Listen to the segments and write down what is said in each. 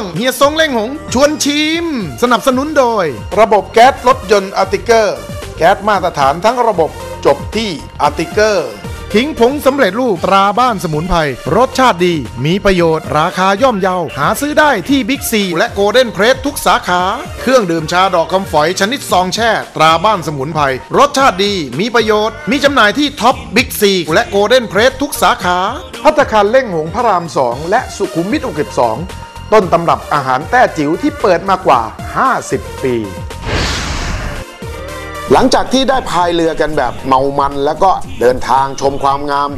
งเฮียซงเล่งหง ชวนชิม สนับสนุนโดย ระบบแก๊สรถยนต์อาร์ติเกอร์ แก๊สมาตรฐานทั้งระบบจบที่อาร์ติเกอร์ขิงผงสำเร็จรูปตราบ้านสมุนไพรรสชาติดี มีประโยชน์ราคาย่อมเยา หาซื้อได้ที่บิ๊กซีและโกลเด้นเพรสทุกสาขา เครื่องดื่มชาดอกคำฝอยชนิดซองแช่ ตราบ้านสมุนไพรรสชาติดี มีประโยชน์ มีจำหน่ายที่ท็อปบิ๊กซีและโกลเด้นเพรสทุกสาขา พัตตาคารเล่งหงพระราม2และสุขุมวิท62 ต้นตำรับอาหารแต้จิ๋วที่เปิดมากว่า 50 ปี หลังจากที่ได้พายเรือกันแบบเมามัน แล้วก็เดินทางชมความงาม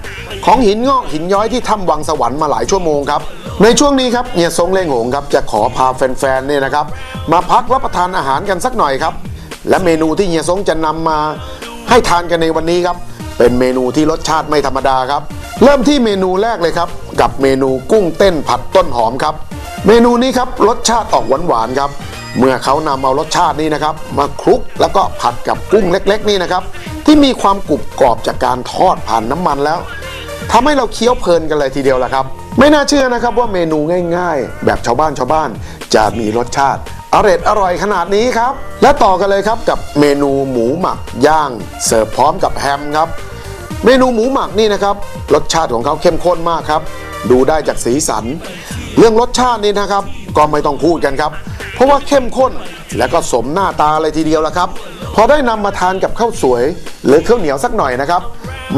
ของหินงอกหินย้อยที่ถ้ำวังสวรรค์มาหลายชั่วโมงครับ ในช่วงนี้ครับเฮียซงเล่งหงครับจะขอพาแฟนๆเนี่ยนะครับ มาพักรับประทานอาหารกันสักหน่อยครับ และเมนูที่เฮียซงจะนำมาให้ทานกันในวันนี้ครับ เป็นเมนูที่รสชาติไม่ธรรมดาครับ เริ่มที่เมนูแรกเลยครับ กับเมนูกุ้งเต้นผัดต้นหอมครับ เมนูนี้ครับรสชาติออกหวานๆครับ เมื่อเขานำเอารสชาตินี้นะครับ มาคลุกแล้วก็ผัดกับกุ้งเล็ก ๆ นี่นะครับ ที่มีความกรุบกรอบจากการทอดผ่านน้ำมันแล้วทำให้เราเคี้ยวเพลินกันเลยทีเดียวละครับ ไม่น่าเชื่อนะครับว่าเมนูง่าย ๆ แบบชาวบ้านชาวบ้านจะมีรสชาติอร่อยอร่อยขนาดนี้ครับ และต่อกันเลยครับกับเมนูหมูหมักย่าง เสิร์ฟพร้อมกับแฮมครับ เมนูหมูหมักนี่นะครับ รสชาติของเขาเข้มข้นมากครับ ดูได้จากสีสัน เรื่องรสชาตินี่นะครับ ก็ไม่ต้องพูดกันครับ เพราะว่าเข้มข้นและก็สมหน้าตาเลยทีเดียวละครับ พอได้นำมาทานกับข้าวสวย หรือข้าวเหนียวสักหน่อยนะครับ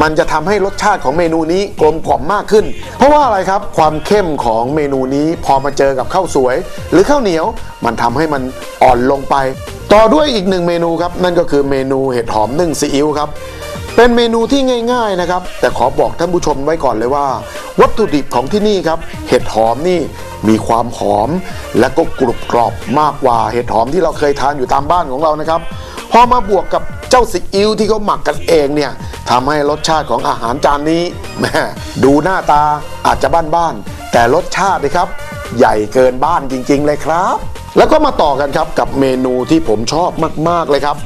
มันจะทำให้รสชาติของเมนูนี้กลมกล่อมมากขึ้น เพราะว่าอะไรครับ ความเข้มของเมนูนี้พอมาเจอกับข้าวสวย หรือข้าวเหนียว มันทำให้มันอ่อนลงไป ต่อด้วยอีกหนึ่งเมนูครับนั่นก็คือเมนูเห็ดหอมนึ่งซีอิ๊วครับ เป็นเมนูที่ง่าย ๆนะครับ แต่ขอบอกท่านผู้ชมไว้ก่อนเลยว่า วัตถุดิบของที่นี่ครับ เห็ดหอมนี่มีความหอม และก็กรุบกรอบมากกว่าเห็ดหอมที่เราเคยทานอยู่ตามบ้านของเรานะครับพอมาบวกกับเจ้าซีอิ๊วที่เขาหมักกันเองเนี่ยทำให้รสชาติของอาหารจานนี้แม่ดูหน้าตาอาจจะบ้านๆแต่รสชาตินะครับ ใหญ่เกินบ้านจริง ๆ เลยครับ แล้วก็มาต่อกันครับกับเมนูที่ผมชอบมากๆเลยครับ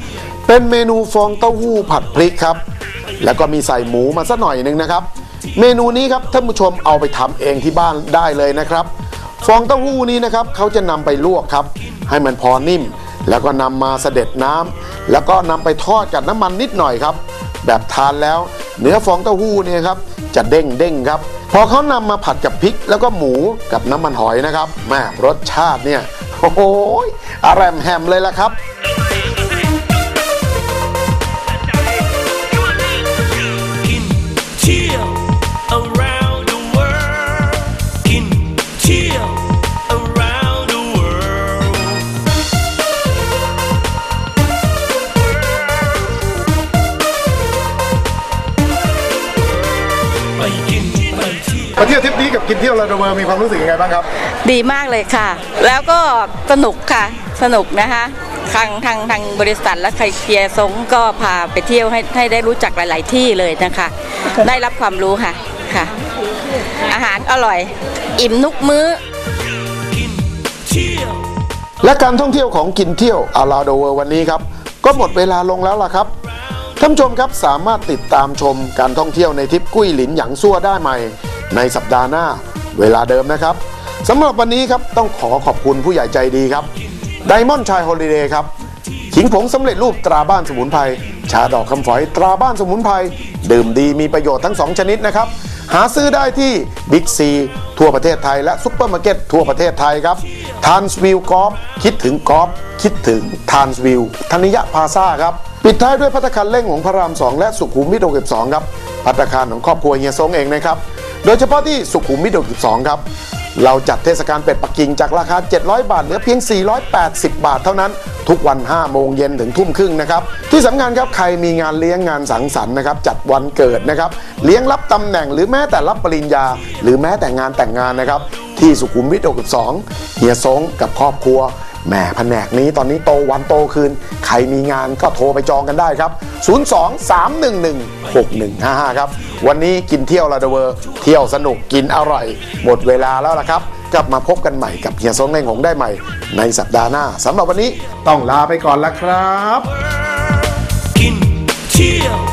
เป็นเมนูฟองเต้าหู้ผัดพริกครับ แล้วก็มีใส่หมูมาสักหน่อยหนึ่งนะครับ เมนูนี้ครับท่านผู้ชมเอาไปทำเองที่บ้านได้เลยนะครับ ฟองเต้าหู้นี้นะครับเขาจะนำไปลวกครับ ให้มันพอนิ่ม แล้วก็นำมาเสด็จน้ำแล้วก็นำไปทอดกับน้ำมันนิดหน่อยครับ แบบทานแล้วเนื้อฟองเต้าหู้เนี่ยครับจะเด้งเด้งครับ พอเขานำมาผัดกับพริก แล้วก็หมูกับน้ำมันหอยนะครับแม่รสชาติเนี่ยโอ้โหอร่อยแฮมเลยละครับ กับกินเที่ยวลาโดเวอร์มีความรู้สึกยังไงบ้างครับ ดีมากเลยค่ะ แล้วก็สนุกค่ะ สนุกนะคะทางทางทางบริษัทและใครเคียร์ซงก็พาไปเที่ยวให้ให้ได้รู้จักหลาย ๆ ที่เลยนะคะ ได้รับความรู้ค่ะค่ะ อาหารอร่อย อิ่มนุกมื้อกินเที่ยวและการท่องเที่ยวของกินเที่ยวอาราโดเวอร์วันนี้ครับ ก็หมดเวลาลงแล้วล่ะครับท่านผู้ชมครับสามารถติดตามชมการท่องเที่ยวในทริปกุ้ยหลินหยางซั่วได้ใหม่ ในสัปดาห์หน้าเวลาเดิมนะครับสำหรับวันนี้ครับต้องขอขอบคุณผู้ใหญ่ใจดีครับไดมอนด์ชายฮอลิเดย์ครับขิงผงสำเร็จรูปตราบ้านสมุนไพรชาดอกคำฝอยตราบ้านสมุนไพรดื่มดีมีประโยชน์ทั้ง 2 ชนิดนะครับ หาซื้อได้ที่บิ๊กซีทั่วประเทศไทย และซุปเปอร์มาร์เก็ตทั่วประเทศไทยครับทานสวิลกอล์ฟคิดถึงกอล์ฟคิดถึงทานสวิลธนิยะพาซาครับ ปิดท้ายด้วยพัตคารเล่งของพระราม 2 และสุขุมวิท62ครับพัตคารของครอบครัวเฮียซงเองนะครับ โดยเฉพาะที่สุขุมวิท62ครับ เราจัดเทศกาลเป็ดปักกิ่งจากราคา 700 บาท เหลือเพียง 480 บาทเท่านั้น ทุกวัน 5 โมงเย็นถึงทุ่มครึ่งนะครับ ที่สำคัญครับใครมีงานเลี้ยงงานสังสรรค์นะครับ จัดวันเกิดนะครับ เลี้ยงรับตำแหน่งหรือแม้แต่รับปริญญา หรือแม้แต่งานแต่งงานนะครับ ที่สุขุมวิท62เฮียซงกับครอบครัว แหมแผนกนี้ตอนนี้โตวันโตคืน ใครมีงานก็โทรไปจองกันได้ครับ 02-311-6155 ครับ วันนี้กินเที่ยวลาเดเวอร์ เที่ยวสนุกกินอร่อย หมดเวลาแล้วละครับ กลับมาพบกันใหม่กับเฮียซงในหงได้ใหม่ ในสัปดาห์หน้าสำหรับวันนี้ต้องลาไปก่อนละครับ กินเที่ยว